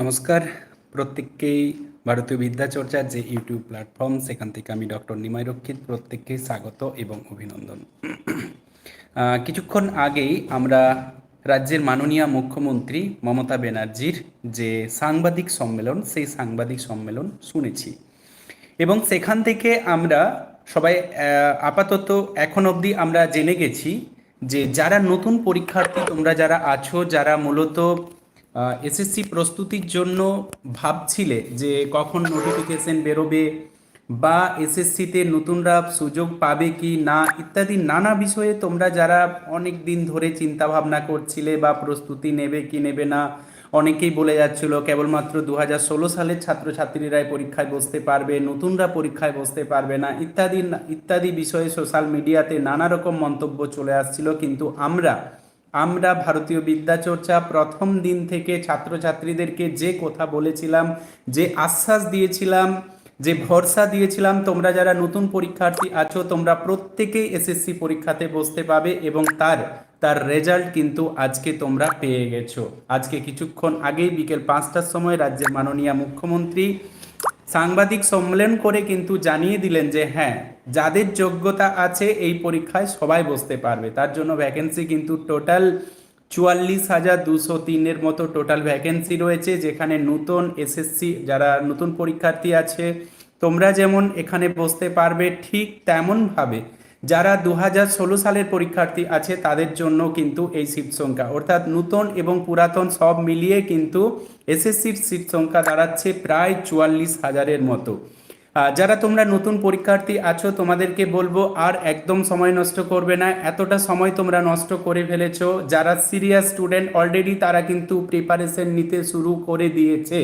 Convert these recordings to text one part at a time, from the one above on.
নমস্কার। প্রত্যেককেই ভারতীয় বিদ্যাচর্চার যে ইউটিউব প্ল্যাটফর্ম, সেখান থেকে আমি ডক্টর নিমাই রক্ষিত। প্রত্যেককেই স্বাগত এবং অভিনন্দন। কিছুক্ষণ আগেই আমরা রাজ্যের মাননীয় মুখ্যমন্ত্রী মমতা ব্যানার্জির যে সাংবাদিক সম্মেলন, সেই সাংবাদিক সম্মেলন শুনেছি। এবং সেখান থেকে আমরা সবাই আপাতত এখন অবধি আমরা জেনে গেছি যে যারা নতুন পরীক্ষার্থী, তোমরা যারা আছো, যারা মূলত এসএসসি প্রস্তুতির জন্য ভাবছিলে যে কখন নোটিফিকেশন বেরোবে বা এসএসসিতে নতুনরা সুযোগ পাবে কি না, ইত্যাদি নানা বিষয়ে তোমরা যারা অনেক দিন ধরে চিন্তা ভাবনা করছিলে বা প্রস্তুতি নেবে কি নেবে না, অনেকেই বলে যাচ্ছিল কেবলমাত্র দু হাজার ষোলো সালের ছাত্রছাত্রীরাই পরীক্ষায় বসতে পারবে, নতুনরা পরীক্ষায় বসতে পারবে না, ইত্যাদি ইত্যাদি বিষয়ে সোশ্যাল মিডিয়াতে নানা রকম মন্তব্য চলে আসছিল, কিন্তু আমরা আমরা ভারতীয় বিদ্যাচর্চা প্রথম দিন থেকে ছাত্রছাত্রীদেরকে যে কথা বলেছিলাম, যে আশ্বাস দিয়েছিলাম, যে ভরসা দিয়েছিলাম, তোমরা যারা নতুন পরীক্ষার্থী আছো, তোমরা প্রত্যেকেই এসএসসি পরীক্ষাতে বসতে পাবে এবং তার তার রেজাল্ট কিন্তু আজকে তোমরা পেয়ে গেছো। আজকে কিছুক্ষণ আগেই বিকেল পাঁচটার সময় রাজ্যের মাননীয় মুখ্যমন্ত্রী সাংবাদিক সম্মেলন করে কিন্তু জানিয়ে দিলেন যে হ্যাঁ যাদের যোগ্যতা আছে এই পরীক্ষায় সবাই বসতে পারবে। তার জন্য ভ্যাকেন্সি কিন্তু টোটাল চুয়াল্লিশ হাজার দুশো তিনের মতো টোটাল ভ্যাকেন্সি রয়েছে, যেখানে নতুন এসএসসি যারা নতুন পরীক্ষার্থী আছে, তোমরা যেমন এখানে বসতে পারবে ঠিক তেমনভাবে যারা দু হাজার ষোলো সালের পরীক্ষার্থী আছে, তাদের জন্য কিন্তু এই সিট সংখ্যা। অর্থাৎ নূতন এবং পুরাতন সব মিলিয়ে কিন্তু এসএসসির সিট সংখ্যা দাঁড়াচ্ছে প্রায় চুয়াল্লিশ হাজারের মতো। যারা তোমরা নতুন পরীক্ষার্থী আছো, তোমাদেরকে বলব, আর একদম সময় নষ্ট করবে না। এতটা সময় তোমরা নষ্ট করে ফেলেছো, যারা সিরিয়াস স্টুডেন্ট অলরেডি তারা কিন্তু প্রিপারেশন নিতে শুরু করে দিয়েছে।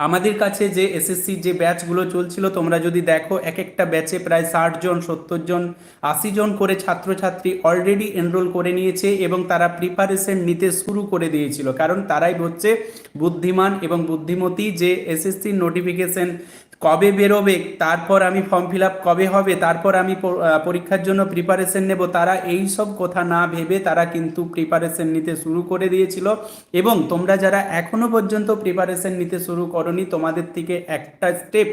আমাদের কাছে যে এসএসসি যে ব্যাচগুলো চলছিল, তোমরা যদি দেখো এক একটা ব্যাচে প্রায় ষাট জন সত্তর জন আশি জন করে ছাত্রছাত্রী অলরেডি এনরোল করে নিয়েছে এবং তারা প্রিপারেশন নিতে শুরু করে দিয়েছিল। কারণ তারাই হচ্ছে বুদ্ধিমান এবং বুদ্ধিমতী যে এসএসসির নোটিফিকেশন কবে বেরোবে, তারপর আমি ফর্ম ফিল আপ কবে হবে, তারপর আমি পরীক্ষার জন্য প্রিপারেশন নেব, তারা এই সব কথা না ভেবে তারা কিন্তু প্রিপারেশন নিতে শুরু করে দিয়েছিল। এবং তোমরা যারা এখনও পর্যন্ত প্রিপারেশন নিতে শুরু করনি, তোমাদের থেকে একটা স্টেপ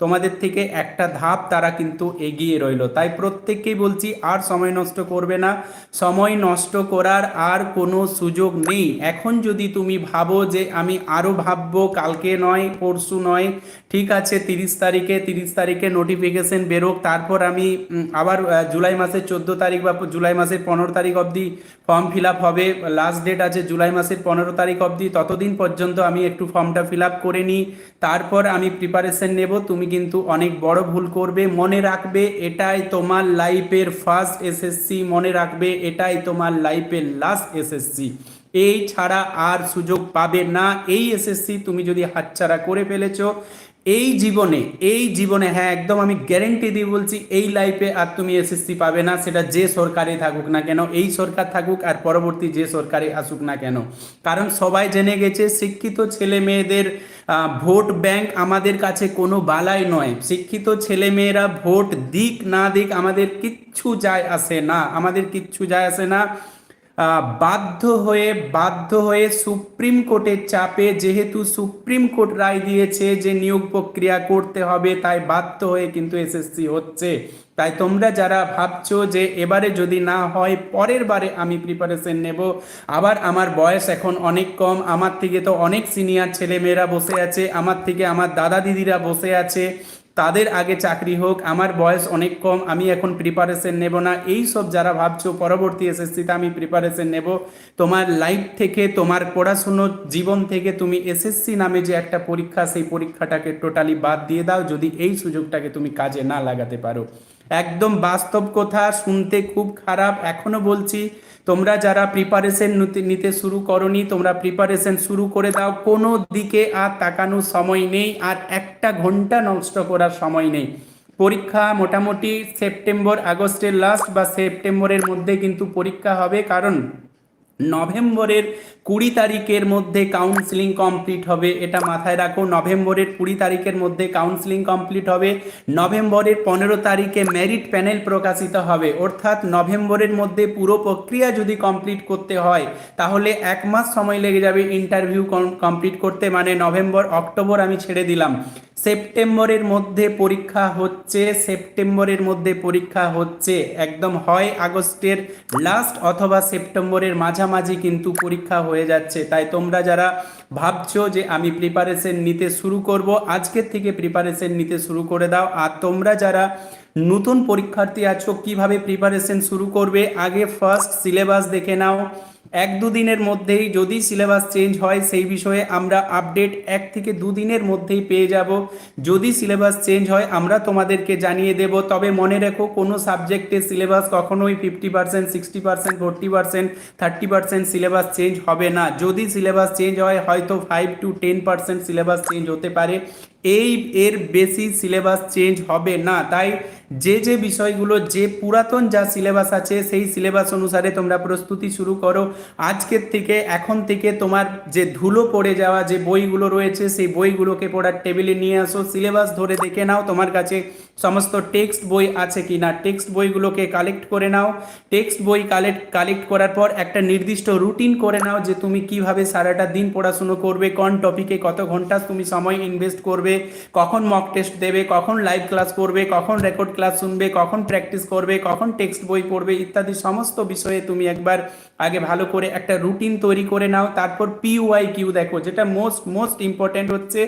তোমাদের থেকে একটা ধাপ তারা কিন্তু এগিয়ে রইল। তাই প্রত্যেককেই বলছি, আর সময় নষ্ট করবে না। সময় নষ্ট করার আর কোনো সুযোগ নেই। এখন যদি তুমি ভাবো যে আমি আরও ভাববো, কালকে নয়, পরশু নয়, ঠিক আছে, তিরিশ তারিখে তিরিশ তারিখে নোটিফিকেশন বেরোক, তারপর আমি আবার জুলাই মাসের চোদ্দ তারিখ বা জুলাই মাসের পনেরো তারিখ অবধি ফর্ম ফিল আপ হবে। লাস্ট ডেট আছে জুলাই মাসের পনেরো তারিখ অবধি। ততদিন পর্যন্ত আমি একটু ফর্মটা ফিল আপ করে নিই। তারপর আমি প্রিপারেশন নেব। তুমি কিন্তু অনেক বড় ভুল করবে, মনে রাখবে এটাই তোমার লাইফের ফার্স্ট এসএসসি মনে রাখবে এটাই তোমার লাইফের লাস্ট এসএসসি এই ছাড়া আর সুযোগ পাবে না। এই এসএসসি তুমি যদি হাতছাড়া করে ফেলেছ, এই জীবনে এই জীবনে হ্যাঁ একদম আমি গ্যারেন্টি দিয়ে বলছি, এই লাইফে আর তুমি এসএসসি পাবে না। সেটা যে সরকারে থাকুক না কেন, এই সরকার থাকুক আর পরবর্তী যে সরকারে আসুক না কেন। কারণ সবাই জেনে গেছে, শিক্ষিত ছেলে মেয়েদের ভোট ব্যাংক আমাদের কাছে কোনো বালাই নয়। শিক্ষিত ছেলেমেয়েরা ভোট দিক না দিক আমাদের কিচ্ছু যায় আসে না। আমাদের কিচ্ছু যায় আসে না। বাধ্য হয়ে বাধ্য হয়ে সুপ্রিম কোর্টের চাপে, যেহেতু সুপ্রিম কোর্ট রায় দিয়েছে যে নিয়োগ প্রক্রিয়া করতে হবে, তাই বাধ্য হয়ে কিন্তু এসএসসি হচ্ছে। তাই তোমরা যারা ভাবছ যে এবারে যদি না হয়, পরের বারে আমি প্রিপারেশন নেব। আবার আমার বয়স এখন অনেক কম, আমার থেকে তো অনেক সিনিয়র ছেলেমেয়েরা বসে আছে, আমার থেকে আমার দাদা দিদিরা বসে আছে। তাদের আগে চাকরি হোক, আমার বয়স অনেক কম, আমি এখন প্রিপারেশন নেব না, এই সব যারা ভাবছ, পরবর্তী এসএসসিতে আমি প্রিপারেশন নেব। তোমার লাইফ থেকে, তোমার পড়াশুনো জীবন থেকে তুমি এসএসসি নামে যে একটা পরীক্ষা, সেই পরীক্ষাটাকে টোটালি বাদ দিয়ে দাও, যদি এই সুযোগটাকে তুমি কাজে না লাগাতে পারো। একদম বাস্তব কথা, শুনতে খুব খারাপ। এখনও বলছি, তোমরা যারা প্রিপারেশন নিতে শুরু করনি, তোমরা প্রিপারেশন শুরু করে দাও। কোনো দিকে আর তাকানোর সময় নেই, আর একটা ঘণ্টা নষ্ট করার সময় নেই। পরীক্ষা মোটামুটি সেপ্টেম্বর আগস্টের লাস্ট বা সেপ্টেম্বরের মধ্যে কিন্তু পরীক্ষা হবে। কারণ নভেম্বরের কুড়ি তারিখের মধ্যে কাউন্সিলিং কমপ্লিট হবে, এটা মাথায় রাখো, নভেম্বরের কুড়ি তারিখের মধ্যে কাউন্সিলিং কমপ্লিট হবে, নভেম্বরের পনেরো তারিখে মেরিট প্যানেল প্রকাশিত হবে, অর্থাৎ নভেম্বরের মধ্যে পুরো প্রক্রিয়া যদি কমপ্লিট করতে হয়, তাহলে এক মাস সময় লেগে যাবে ইন্টারভিউ কমপ্লিট করতে মানে নভেম্বর, অক্টোবর আমি ছেড়ে দিলাম। সেপ্টেম্বরের মধ্যে পরীক্ষা হচ্ছে, সেপ্টেম্বরের মধ্যে পরীক্ষা হচ্ছে। একদম হয় আগস্টের লাস্ট অথবা সেপ্টেম্বরের মাঝামাঝি কিন্তু পরীক্ষা হয়ে যাচ্ছে। তাই তোমরা যারা ভাবছ যে আমি প্রিপারেশন নিতে শুরু করব? আজকের থেকে প্রিপারেশন নিতে শুরু করে দাও। আর তোমরা যারা নতুন পরীক্ষার্থী আছো, কীভাবে প্রিপারেশন শুরু করবে? আগে ফার্স্ট সিলেবাস দেখে নাও। এক দুদিনের মধ্যেই যদি সিলেবাস চেঞ্জ হয়, সেই বিষয়ে আমরা আপডেট এক থেকে দুদিনের মধ্যেই পেয়ে যাব। যদি সিলেবাস চেঞ্জ হয়, আমরা তোমাদেরকে জানিয়ে দেব। তবে মনে রেখো, কোনো সাবজেক্টের সিলেবাস কখনোই fifty percent sixty percent forty percent thirty percent syllabus change হবে না। যদি সিলেবাস চেঞ্জ হয় হয়তো five to ten percent syllabus change হতে পারে এই এর বেশি সিলেবাস চেঞ্জ হবে না। তাই যে যে বিষয়গুলো, যে পুরাতন যা সিলেবাস আছে, সেই সিলেবাস অনুসারে তোমরা প্রস্তুতি শুরু করো। আজকের থেকে, এখন থেকে তোমার যে ধুলো পড়ে যাওয়া যে বইগুলো রয়েছে, সেই বইগুলোকে পড়ার টেবিলে নিয়ে আসো। সিলেবাস ধরে দেখে নাও তোমার কাছে সমস্ত টেক্সট বই আছে কি না টেক্সট বইগুলোকে কালেক্ট করে নাও। টেক্সট বই কালেক্ট কালেক্ট করার পর একটা নির্দিষ্ট রুটিন করে নাও যে তুমি কীভাবে সারাটা দিন পড়াশুনো করবে, কোন টপিকে কত ঘণ্টা তুমি সময় ইনভেস্ট করবে কখন মক টেস্ট দেবে, কখন লাইভ ক্লাস করবে, কখন রেকর্ড ক্লাস শুনবে, কখন প্র্যাকটিস করবে, কখন টেক্সট বই পড়বে ইত্যাদি সমস্ত বিষয়ে তুমি একবার আগে ভালো করে একটা রুটিন তৈরি করে নাও। তারপর পিওয়াই কিউ দেখো, যেটা মোস্ট মোস্ট ইম্পর্টেন্ট হচ্ছে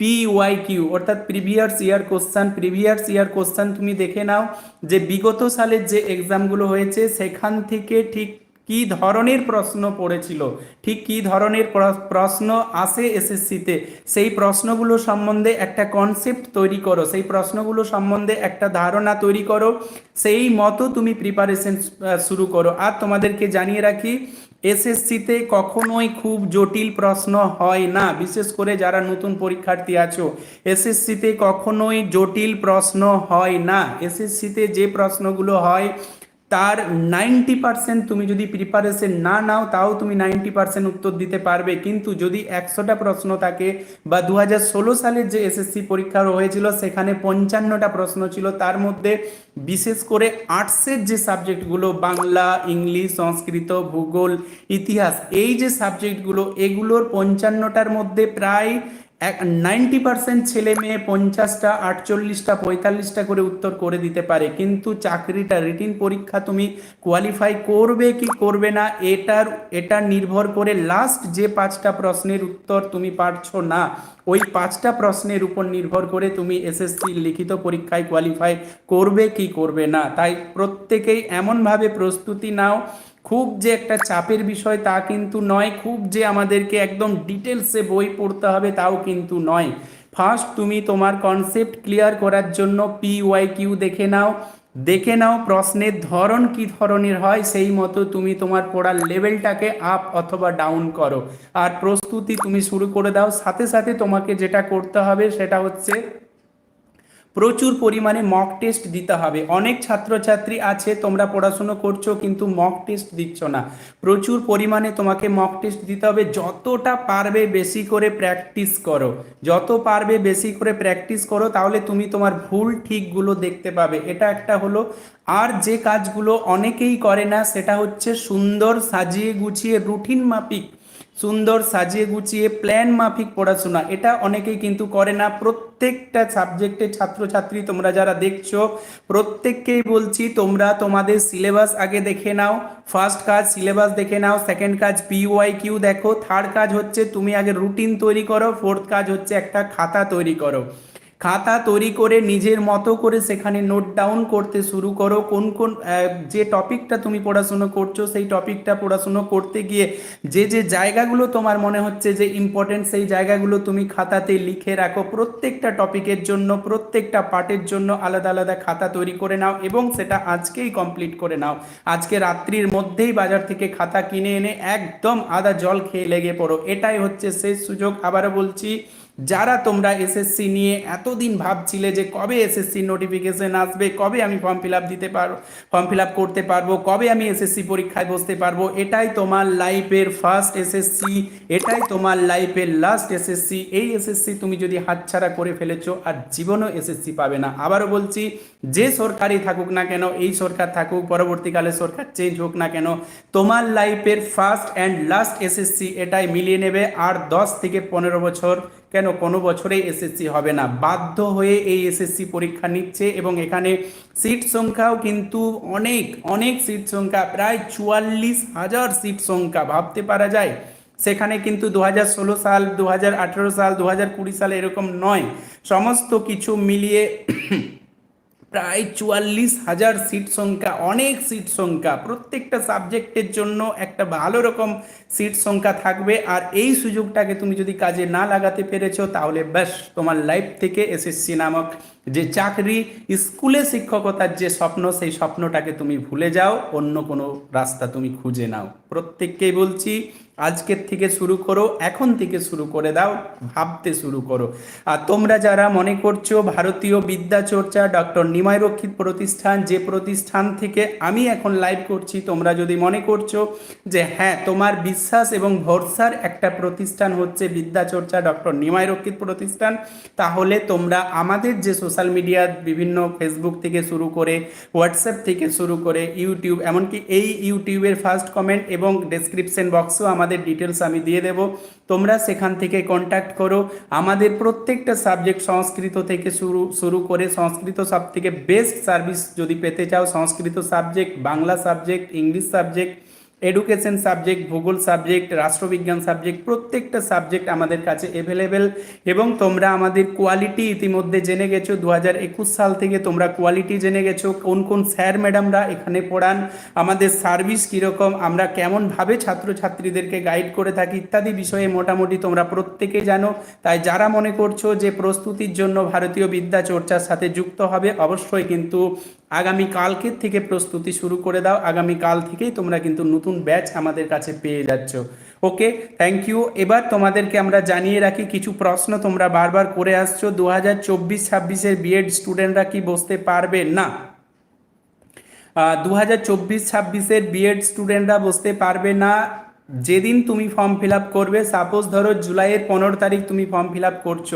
পিওয়াই কিউ অর্থাৎ previous year question previous year question তুমি দেখে নাও যে বিগত সালের যে এক্সামগুলো হয়েছে, সেখান থেকে ঠিক কি ধরনের প্রশ্ন পড়েছিল? ঠিক কি ধরনের প্রশ্ন আসে এসএসসিতে? সেই প্রশ্নগুলো সম্বন্ধে একটা কনসেপ্ট তৈরি করো। সেই প্রশ্নগুলো সম্বন্ধে একটা ধারণা তৈরি করো। সেই মতো তুমি প্রিপারেশন শুরু করো। আর তোমাদেরকে জানিয়ে রাখি, এসএসসিতে কখনোই খুব জটিল প্রশ্ন হয় না। বিশেষ করে যারা নতুন পরীক্ষার্থী আছো, এসএসসিতে কখনোই জটিল প্রশ্ন হয় না। এসএসসিতে যে প্রশ্নগুলো হয় তার নাইনটি পার্সেন্ট তুমি যদি প্রিপারেশন না নাও, তাও তুমি নাইনটি পার্সেন্ট উত্তর দিতে পারবে। কিন্তু যদি একশোটা প্রশ্ন থাকে বা দু হাজার ষোলো সালের যে এসএসসি পরীক্ষা হয়েছিল, সেখানে পঞ্চান্নটা প্রশ্ন ছিল। তার মধ্যে বিশেষ করে আর্টসের যে সাবজেক্টগুলো, বাংলা, ইংলিশ, সংস্কৃত, ভূগোল, ইতিহাস, এই যে সাবজেক্টগুলো, এগুলোর পঞ্চান্নটার মধ্যে প্রায় নাইনটি পার্সেন্ট ছেলে মেয়ে পঞ্চাশটা, আটচল্লিশটা, পঁয়তাল্লিশটা করে উত্তর করে দিতে পারে। কিন্তু চাকরিটা রিটিন পরীক্ষা তুমি কোয়ালিফাই করবে কি করবে না, এটার, এটা নির্ভর করে লাস্ট যে পাঁচটা প্রশ্নের উত্তর তুমি পারছ না, ওই পাঁচটা প্রশ্নের উপর নির্ভর করে তুমি এসএসসি লিখিত পরীক্ষায় কোয়ালিফাই করবে কি করবে না। তাই প্রত্যেকেই এমনভাবে প্রস্তুতি নাও খুব যে একটা চাপের বিষয় তা কিন্তু নয়, খুব যে আমাদেরকে একদম ডিটেলসে বই পড়তে হবে তাও কিন্তু নয়। ফার্স্ট তুমি তোমার কনসেপ্ট ক্লিয়ার করার জন্য পি ওয়াই কিউ দেখে নাও। দেখে নাও প্রশ্নের ধরন কি ধরনের হয়, সেই মতো তুমি তোমার পড়ার লেভেলটাকে আপ অথবা ডাউন করো। আর প্রস্তুতি তুমি শুরু করে দাও। সাথে সাথে তোমাকে যেটা করতে হবে সেটা হচ্ছে প্রচুর পরিমাণে মক টেস্ট দিতে হবে। অনেক ছাত্রছাত্রী আছে, তোমরা পড়াশুনো করছ, কিন্তু মক টেস্ট দিচ্ছ না। প্রচুর পরিমাণে তোমাকে মক টেস্ট দিতে হবে। যতটা পারবে বেশি করে প্র্যাকটিস করো। যত পারবে বেশি করে প্র্যাকটিস করো, তাহলে তুমি তোমার ভুল ঠিকগুলো দেখতে পাবে। এটা একটা হলো, আর যে কাজগুলো অনেকেই করে না, সেটা হচ্ছে সুন্দর সাজিয়ে গুছিয়ে রুটিন মাফিক। সুন্দর সাজিয়ে গুছিয়ে প্ল্যান মাফিক পড়াশোনা। এটা অনেকেই কিন্তু করে না। প্রত্যেকটা সাবজেক্টের ছাত্রছাত্রী তোমরা যারা দেখছ, প্রত্যেককেই বলছি তোমরা তোমাদের সিলেবাস আগে দেখে নাও। ফার্স্ট কাজ সিলেবাস দেখে নাও সেকেন্ড কাজ পিওয়াই কিউ দেখো। থার্ড কাজ হচ্ছে তুমি আগে রুটিন তৈরি করো ফোর্থ কাজ হচ্ছে একটা খাতা তৈরি করো। খাতা তৈরি করে নিজের মতো করে সেখানে নোট ডাউন করতে শুরু করো। কোন কোন যে টপিকটা তুমি পড়াশুনো করছ, সেই টপিকটা পড়াশুনো করতে গিয়ে যে যে জায়গাগুলো তোমার মনে হচ্ছে যে ইম্পর্টেন্ট সেই জায়গাগুলো তুমি খাতাতে লিখে রাখো। প্রত্যেকটা টপিকের জন্য, প্রত্যেকটা পার্টের জন্য আলাদা আলাদা খাতা তৈরি করে নাও এবং সেটা আজকেই কমপ্লিট করে নাও। আজকে রাত্রির মধ্যেই বাজার থেকে খাতা কিনে এনে একদম আদা জল খেয়ে লেগে পড়ো। এটাই হচ্ছে শেষ সুযোগ। আবারও বলছি যারা তোমরা এসএসসি নিয়ে এতদিন ভাবছিলে যে কবে এসএসসি নোটিফিকেশন আসবে, কবে আমি ফর্ম ফিল আপ দিতে পারব ফর্ম ফিল আপ করতে পারব, কবে আমি এসএসসি পরীক্ষায় বসতে পারব, এটাই তোমার লাইফের ফার্স্ট এসএসসি এটাই তোমার লাইফের লাস্ট এসএসসি এই এসএসসি তুমি যদি হাতছাড়া করে ফেলেছো, আর জীবনও এসএসসি পাবে না। আবারও বলছি, যে সরকারই থাকুক না কেন, এই সরকার থাকুক, পরবর্তীকালে সরকার চেঞ্জ হোক না কেন, তোমার লাইফের ফার্স্ট অ্যান্ড লাস্ট এসএসসি এটাই মিলিয়ে নেবে। আর দশ থেকে পনেরো বছর কেন কোনো বছরে এসএসসি হবে না? বাধ্য হয়ে এই এসএসসি পরীক্ষা নিচ্ছে এবং এখানে সিট সংখ্যাও কিন্তু অনেক অনেক সিট সংখ্যা, প্রায় চুয়াল্লিশ হাজার সিট সংখ্যা ভাবতে পারা যায়। সেখানে কিন্তু দু ষোলো সাল দু হাজার আঠেরো সাল দু সাল এরকম নয়। সমস্ত কিছু মিলিয়ে প্রায় চুয়াল্লিশ হাজার সিট সংখ্যা, অনেক সিট সংখ্যা। প্রত্যেকটা সাবজেক্টের জন্য একটা ভালো রকম সিট সংখ্যা থাকবে। আর এই সুযোগটাকে তুমি যদি কাজে না লাগাতে পেরেছ, তাহলে ব্যাস তোমার লাইফ থেকে এসএসসি নামক যে চাকরি স্কুলে শিক্ষকতার যে স্বপ্ন, সেই স্বপ্নটাকে তুমি ভুলে যাও, অন্য কোনো রাস্তা তুমি খুঁজে নাও। প্রত্যেককেই বলছি, আজকের থেকে শুরু করো, এখন থেকে শুরু করে দাও, ভাবতে শুরু করো। আর তোমরা যারা মনে করছ ভারতীয় বিদ্যা চর্চা, ডক্টর নিমাই রক্ষিত প্রতিষ্ঠান, যে প্রতিষ্ঠান থেকে আমি এখন লাইভ করছি, তোমরা যদি মনে করছ যে হ্যাঁ তোমার বিশ্বাস এবং ভরসার একটা প্রতিষ্ঠান হচ্ছে বিদ্যা চর্চা, ডক্টর নিমাই রক্ষিত প্রতিষ্ঠান, তাহলে তোমরা আমাদের যে মিডিয়া বিভিন্ন ফেসবুক থেকে শুরু করে, হোয়াটসঅ্যাপ থেকে শুরু করে, ইউটিউব, এমনকি এই ইউটিউবের ফার্স্ট কমেন্ট এবং ডেসক্রিপশন বক্সও আমাদের ডিটেলস আমি দিয়ে দেব। তোমরা সেখান থেকে কন্ট্যাক্ট করো। আমাদের প্রত্যেকটা সাবজেক্ট সংস্কৃত থেকে শুরু শুরু করে সংস্কৃত সব থেকে বেস্ট সার্ভিস যদি পেতে চাও, Sanskrit subject Bangla subject English subject education subject ভূগোল সাবজেক্ট রাষ্ট্রবিজ্ঞান সাবজেক্ট প্রত্যেকটা সাবজেক্ট আমাদের কাছে অ্যাভেলেবেল এবং তোমরা আমাদের কোয়ালিটি ইতিমধ্যে জেনে গেছো। দু হাজার একুশ সাল থেকে তোমরা কোয়ালিটি জেনে গেছো। কোন কোন স্যার ম্যাডামরা এখানে পড়ান? আমাদের সার্ভিস কীরকম? আমরা কেমনভাবে ছাত্রছাত্রীদেরকে গাইড করে থাকি ইত্যাদি বিষয়ে মোটামুটি তোমরা প্রত্যেকে জানো। তাই যারা মনে করছ যে প্রস্তুতির জন্য ভারতীয় বিদ্যা চর্চার সাথে যুক্ত হবে, অবশ্যই কিন্তু আগামী কালকের থেকে প্রস্তুতি শুরু করে দাও। আগামী কাল থেকেই তোমরা কিন্তু নতুন ব্যাচ আমাদের কাছে পেয়ে যাচ্ছ। ওকে থ্যাংক ইউ এবার তোমাদেরকে আমরা জানিয়ে রাখি, কিছু প্রশ্ন তোমরা বারবার করে আসছো। দু হাজার চব্বিশ ছাব্বিশের বিএড স্টুডেন্টরা কি বসতে পারবে? না। দু হাজার চব্বিশ ছাব্বিশের বিএড স্টুডেন্টরা বসতে পারবে না। যেদিন তুমি ফর্ম ফিল আপ করবে সাপোজ ধরো জুলাইয়ের পনেরো তারিখ তুমি ফর্ম ফিল আপ করছ,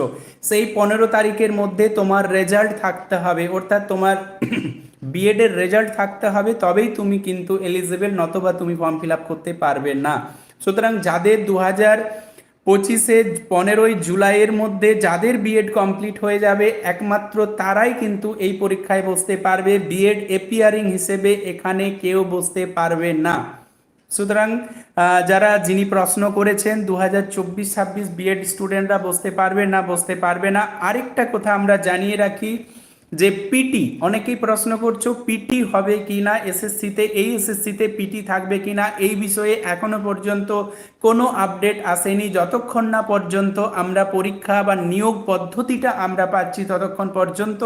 সেই পনেরো তারিখের মধ্যে তোমার রেজাল্ট থাকতে হবে, অর্থাৎ তোমার বিএডের রেজাল্ট থাকতে হবে, তবেই তুমি কিন্তু এলিজেবল নতবা তুমি ফর্ম ফিল আপ করতে পারবে না। সুতরাং যাদের দু হাজার পঁচিশে পনেরোই জুলাইয়ের মধ্যে যাদের বিএড কমপ্লিট হয়ে যাবে, একমাত্র তারাই কিন্তু এই পরীক্ষায় বসতে পারবে। বিএড এপিয়ারিং হিসেবে এখানে কেউ বসতে পারবে না। সুতরাং যারা যিনি প্রশ্ন করেছেন দু হাজার চব্বিশ ছাব্বিশ বিএড স্টুডেন্টরা বসতে পারবে না, বসতে পারবে না। আরেকটা কথা আমরা জানিয়ে রাখি যে পিটি অনেকেই প্রশ্ন করছ পিটি হবে কি না? এসএসসিতে এই এসএসসিতে পিটি থাকবে কি না? এই বিষয়ে এখনও পর্যন্ত কোনো আপডেট আসেনি। যতক্ষণ না পর্যন্ত আমরা পরীক্ষা বা নিয়োগ পদ্ধতিটা আমরা পাচ্ছি, ততক্ষণ পর্যন্ত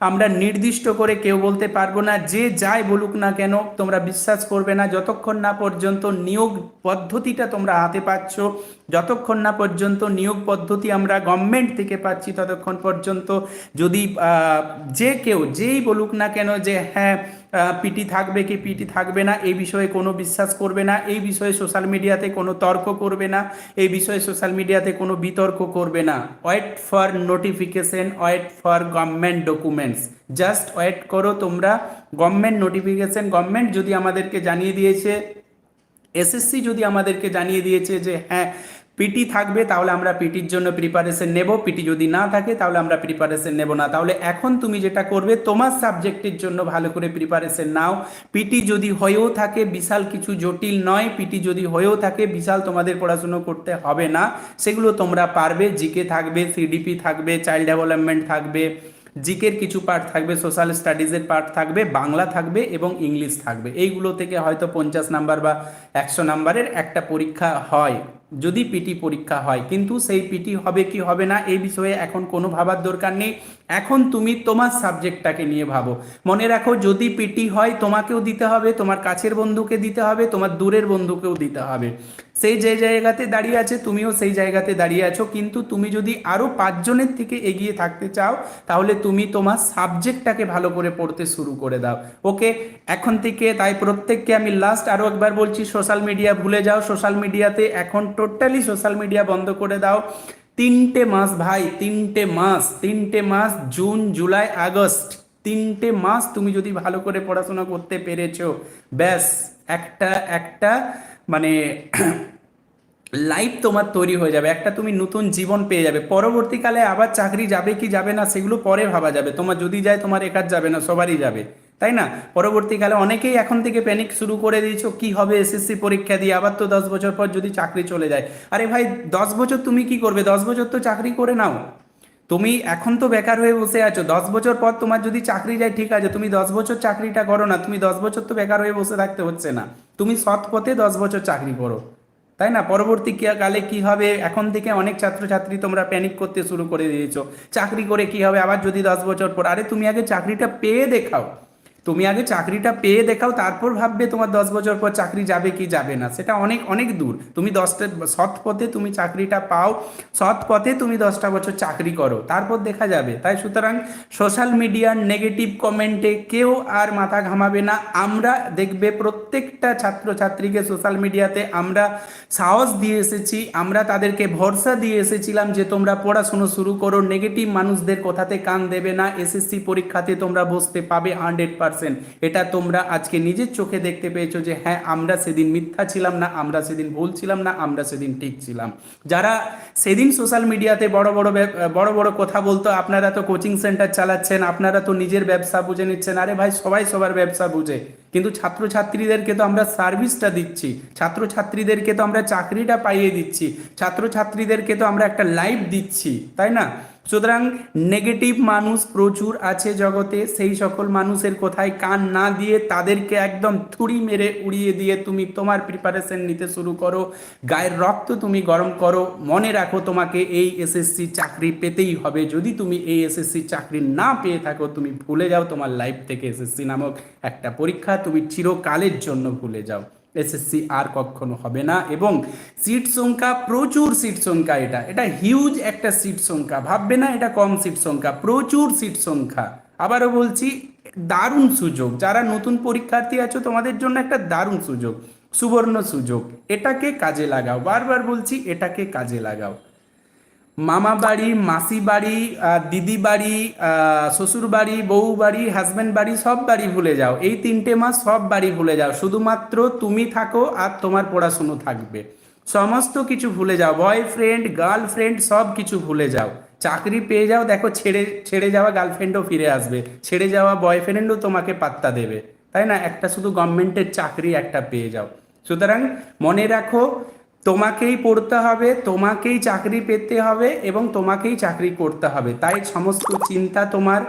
আমরা নির্দিষ্ট করে কেউ বলতে পারব না, যে যাই বলুক না কেন, তোমরা বিশ্বাস করবে না। যতক্ষণ না পর্যন্ত নিয়োগ পদ্ধতিটা তোমরা হাতে পাচ্ছ, যতক্ষণ না পর্যন্ত নিয়োগ পদ্ধতি আমরা গভর্নমেন্ট থেকে পাচ্ছি, ততক্ষণ পর্যন্ত যদি যে কেউ, যেই বলুক না কেন যে হ্যাঁ পিটি থাকবে কি পিটি থাকবে না, এই বিষয়ে কোনো বিশ্বাস করবে না, এই বিষয়ে সোশ্যাল মিডিয়াতে কোনো তর্ক করবে না, এই বিষয়ে সোশ্যাল মিডিয়াতে কোনো বিতর্ক করবে না। Wait for notification wait for government documents just wait করো তোমরা গভর্নমেন্ট নোটিফিকেশন গভর্নমেন্ট যদি আমাদেরকে জানিয়ে দিয়েছে এসএসসি যদি আমাদেরকে জানিয়ে দিয়েছে যে হ্যাঁ পিটি থাকবে, তাহলে আমরা পিটির জন্য প্রিপারেশন নেব। পিটি যদি না থাকে, তাহলে আমরা প্রিপারেশন নেব না। তাহলে এখন তুমি যেটা করবে, তোমার সাবজেক্টের জন্য ভালো করে প্রিপারেশন নাও। পিটি যদি হয়েও থাকে, বিশাল কিছু জটিল নয়। পিটি যদি হয়েও থাকে, বিশাল তোমাদের পড়াশুনো করতে হবে না। সেগুলো তোমরা পারবে জিকে থাকবে সিডিপি থাকবে চাইল্ড ডেভেলপমেন্ট থাকবে। জিকের কিছু পার্ট থাকবে সোশ্যাল স্টাডিজের পার্ট থাকবে, বাংলা থাকবে এবং ইংলিশ থাকবে। এইগুলো থেকে হয়তো পঞ্চাশ নাম্বার বা একশো নাম্বারের একটা পরীক্ষা হয়, যদি পিটি পরীক্ষা হয়। কিন্তু সেই পিটি হবে কি হবে না, এই বিষয়ে এখন কোনো ভাবার দরকার নেই। এখন তুমি তোমার সাবজেক্টটাকে নিয়ে ভাবো। মনে রাখো, যদি পিটি হয়, তোমাকেও দিতে হবে, তোমার কাছের বন্ধুকে দিতে হবে, তোমার দূরের বন্ধুকেও দিতে হবে। সেই যে জায়গাতে দাঁড়িয়ে আছে, তুমিও সেই জায়গাতে দাঁড়িয়ে আছো। কিন্তু তুমি যদি আরও পাঁচজনের থেকে এগিয়ে থাকতে চাও, তাহলে তুমি তোমার সাবজেক্টটাকে ভালো করে পড়তে শুরু করে দাও। ওকে, এখন থেকে তাই প্রত্যেককে আমি লাস্ট আরও একবার বলছি সোশ্যাল মিডিয়া ভুলে যাও। সোশ্যাল মিডিয়াতে এখন টোটালি সোশ্যাল মিডিয়া বন্ধ করে দাও। তিনটে মাস ভাই, তিনটে মাস তিনটে মাস জুন জুলাই আগস্ট তিনটে মাস তুমি যদি ভালো করে পড়াশোনা করতে পেরেছ, ব্যাস, একটা একটা মানে লাইফ তোমার তৈরি হয়ে যাবে। একটা তুমি নতুন জীবন পেয়ে যাবে। পরবর্তীকালে আবার চাকরি যাবে কি যাবে না, সেগুলো পরে ভাবা যাবে। তোমার যদি যায়, তোমার একার যাবে না, সবারই যাবে। তাই না? পরবর্তীকালে অনেকেই এখন থেকে প্যানিক শুরু করে দিয়েছ কি হবে এসএসসি পরীক্ষা দিয়ে? আবার তো দশ বছর পর যদি চাকরি চলে যায়। আরে ভাই, দশ বছর তুমি কি করবে? দশ বছর তো চাকরি করে নাও। তুমি এখন তো বেকার হয়ে বসে আছো। দশ বছর পর তোমার যদি চাকরি যায়, ঠিক আছে, তুমি দশ বছর চাকরিটা করো না, তুমি দশ বছর তো বেকার হয়ে বসে থাকতে হচ্ছে না। তুমি সৎ পথে দশ বছর চাকরি করো। তাই না? পরবর্তী কালে কি হবে? এখন থেকে অনেক ছাত্রছাত্রী তোমরা প্যানিক করতে শুরু করে দিয়েছ। চাকরি করে কি হবে? আবার যদি দশ বছর পর, আরে তুমি আগে চাকরিটা পেয়ে দেখাও। তুমি আগে চাকরিটা পেয়ে দেখাও, তারপর ভাববে তোমার দশ বছর পর চাকরি যাবে কি যাবে না। সেটা অনেক অনেক দূর। তুমি দশটা, সৎ পথে তুমি চাকরিটা পাও, সৎ পথে তুমি দশটা বছর চাকরি করো, তারপর দেখা যাবে। তাই সুতরাং সোশ্যাল মিডিয়ার নেগেটিভ কমেন্টে কেউ আর মাথা ঘামাবে না। আমরা দেখবে প্রত্যেকটা ছাত্রছাত্রীকে সোশ্যাল মিডিয়াতে আমরা সাহস দিয়ে এসেছি, আমরা তাদেরকে ভরসা দিয়ে এসেছিলাম যে তোমরা পড়াশুনো শুরু করো। নেগেটিভ মানুষদের কথাতে কান দেবে না। এসএসসি পরীক্ষাতে তোমরা বসতে পাবে হান্ড্রেড পার্সেন্ট এটা তোমরা আজকে নিজের চোখে দেখতে পেয়েছ যে হ্যাঁ আমরা সেদিন মিথ্যা ছিলাম না, আমরা সেদিন ভুল ছিলাম না, আমরা সেদিন ঠিক ছিলাম। যারা সেদিন সোশ্যাল মিডিয়াতে বড় বড় বড় বড় কথা বলতো, আপনারা তো কোচিং সেন্টার চালাচ্ছেন, আপনারা তো নিজের ব্যবসা বুঝে নিচ্ছেন, আরে ভাই, সবাই সবার ব্যবসা বুঝে। কিন্তু ছাত্রছাত্রীদেরকে তো আমরা সার্ভিসটা দিচ্ছি, ছাত্রছাত্রীদেরকে তো আমরা চাকরিটা পাইয়ে দিচ্ছি, ছাত্রছাত্রীদেরকে তো আমরা একটা লাইফ দিচ্ছি, তাই না? সুতরাং নেগেটিভ মানুষ প্রচুর আছে জগতে, সেই সকল মানুষের কোথায় কান না দিয়ে তাদেরকে একদম থুড়ি মেরে উড়িয়ে দিয়ে তুমি তোমার প্রিপারেশন নিতে শুরু করো। গায়ের রক্ত তুমি গরম করো। মনে রাখো তোমাকে এই এসএসসি চাকরি পেতেই হবে। যদি তুমি এই এসএসসি চাকরি না পেয়ে থাকো, তুমি ভুলে যাও তোমার লাইফ থেকে এসএসসি নামক একটা পরীক্ষা। তুমি চিরকালের জন্য ভুলে যাও। এসএসসি আর কখনো হবে না এবং সিট সংখ্যা, প্রচুর সিট সংখ্যা এটা। এটা হিউজ একটা সিট সংখ্যা। ভাববে না এটা কম সিট সংখ্যা, প্রচুর সিট সংখ্যা। আবারও বলছি, দারুণ সুযোগ। যারা নতুন পরীক্ষার্থী আছো, তোমাদের জন্য একটা দারুণ সুযোগ, সুবর্ণ সুযোগ। এটাকে কাজে লাগাও। বারবার বলছি, এটাকে কাজে লাগাও। মামা বাড়ি, মাসি বাড়ি দিদি বাড়ি শ্বশুর বাড়ি, বউ বাড়ি হাজব্যান্ড বাড়ি, সব বাড়ি ভুলে যাও। এই তিনটে মাস সব বাড়ি ভুলে যাও। শুধুমাত্র তুমি থাকো আর তোমার পড়াশুনো থাকবে। সমস্ত কিছু ভুলে যাও। বয়ফ্রেন্ড গার্লফ্রেন্ড সব কিছু ভুলে যাও। চাকরি পেয়ে যাও, দেখো ছেড়ে ছেড়ে যাওয়া গার্লফ্রেন্ডও ফিরে আসবে। ছেড়ে যাওয়া বয়ফ্রেন্ডও তোমাকে পাত্তা দেবে। তাই না? একটা শুধু গভর্নমেন্টের চাকরি একটা পেয়ে যাও। সুতরাং মনে রাখো তোমাকেই পড়তে হবে, তোমাকেই চাকরি পেতে হবে এবং তোমাকেই চাকরি করতে হবে। তাই সমস্ত চিন্তা তোমার,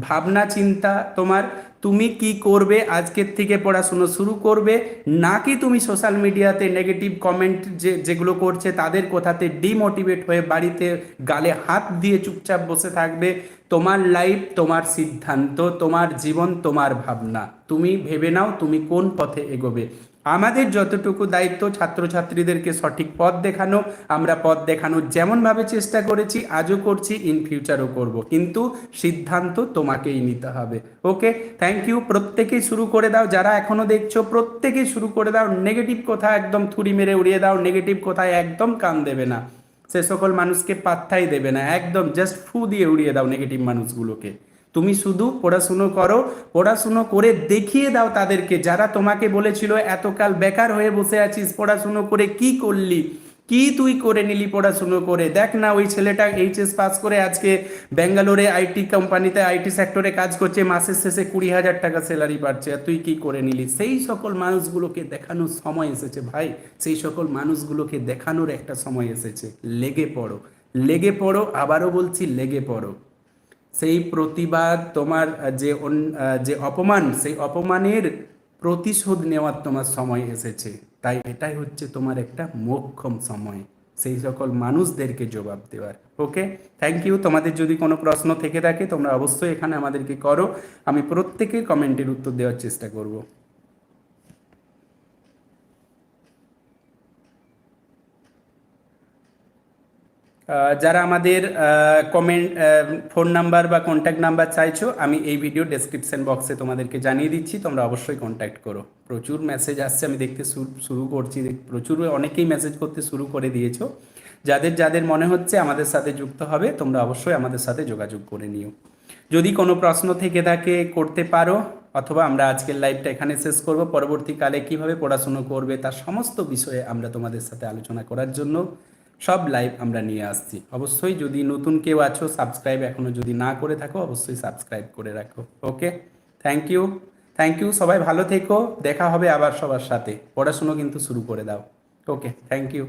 ভাবনা চিন্তা তোমার, তুমি কি করবে, আজকের থেকে পড়াশুনো শুরু করবে, নাকি তুমি সোশ্যাল মিডিয়াতে নেগেটিভ কমেন্ট যে, যেগুলো করছে তাদের কথাতে ডিমোটিভেট হয়ে বাড়িতে গালে হাত দিয়ে চুপচাপ বসে থাকবে। তোমার লাইফ তোমার সিদ্ধান্ত, তোমার জীবন, তোমার ভাবনা। তুমি ভেবে নাও তুমি কোন পথে এগোবে। আমাদের যতটুকু দায়িত্ব ছাত্রছাত্রীদেরকে সঠিক পথ দেখানো, আমরা পথ দেখানোর যেমনভাবে চেষ্টা করেছি, আজও করছি ইন ফিউচারও করব। কিন্তু সিদ্ধান্ত তোমাকেই নিতে হবে। ওকে? থ্যাংক ইউ প্রত্যেকেই শুরু করে দাও। যারা এখনও দেখছ, প্রত্যেকেই শুরু করে দাও। নেগেটিভ কথা একদম থুড়ি মেরে উড়িয়ে দাও। নেগেটিভ কথায় একদম কান দেবে না। সে সকল মানুষকে পাত্তাই দেবে না। একদম জাস্ট ফু দিয়ে উড়িয়ে দাও নেগেটিভ মানুষগুলোকে। তুমি শুধু পড়াশুনো করো, পড়াশুনো করে দেখিয়ে দাও তাদেরকে। যারা তোমাকে বলেছিল, এতকাল বেকার হয়ে বসে আছিস, পড়াশুনো করে কি করলি? কি তুই করে নিলি পড়াশুনো করে? দেখ না, ওই ছেলেটা এইচএস পাস করে আজকে ব্যাঙ্গালোরে আইটি কোম্পানিতে, আইটি সেক্টরে কাজ করছে, মাসের শেষে কুড়ি হাজার টাকা স্যালারি পাচ্ছে আর তুই কি করে নিলি? সেই সকল মানুষগুলোকে দেখানোর সময় এসেছে, ভাই। সেই সকল মানুষগুলোকে দেখানোর একটা সময় এসেছে। লেগে পড়ো। লেগে পড়ো, আবারও বলছি, লেগে পড়ো। সেই প্রতিবাদ তোমার যে যে অপমান, সেই অপমানের প্রতিশোধ নেওয়ার তোমার সময় এসেছে। তাই এটাই হচ্ছে তোমার একটা মোক্ষম সময়। সেই সকল মানুষদেরকে জবাব দেওয়ার। ওকে থ্যাংক ইউ তোমাদের যদি কোনো প্রশ্ন থেকে থাকে, তোমরা অবশ্যই এখানে আমাদেরকে করো। আমি প্রত্যেকের কমেন্টের উত্তর দেওয়ার চেষ্টা করব। যারা আমাদের কমেন্ট ফোন নাম্বার বা কন্ট্যাক্ট নাম্বার চাইছো, আমি এই ভিডিও ডেসক্রিপশন বক্সে তোমাদেরকে জানিয়ে দিচ্ছি। তোমরা অবশ্যই কন্ট্যাক্ট করো। প্রচুর মেসেজ আসছে, আমি দেখতে শুরু- করছি। প্রচুর অনেকেই মেসেজ করতে শুরু করে দিয়েছ। যাদের যাদের মনে হচ্ছে আমাদের সাথে যুক্ত হবে, তোমরা অবশ্যই আমাদের সাথে যোগাযোগ করে নিও। যদি কোনো প্রশ্ন থেকে থাকে, করতে পারো, অথবা আমরা আজকের লাইভটা এখানে শেষ করব। পরবর্তীকালে কীভাবে পড়াশুনো করবে, তার সমস্ত বিষয়ে আমরা তোমাদের সাথে আলোচনা করার জন্য সব লাইভ আমরা নিয়ে আসছি। অবশ্যই যদি নতুন কেউ আছো সাবস্ক্রাইব এখনও যদি না করে থাকো, অবশ্যই সাবস্ক্রাইব করে রাখো। Okay thank you thank you সবাই ভালো থেকো। দেখা হবে আবার সবার সাথে। পড়াশুনো কিন্তু শুরু করে দাও। ওকে থ্যাংক ইউ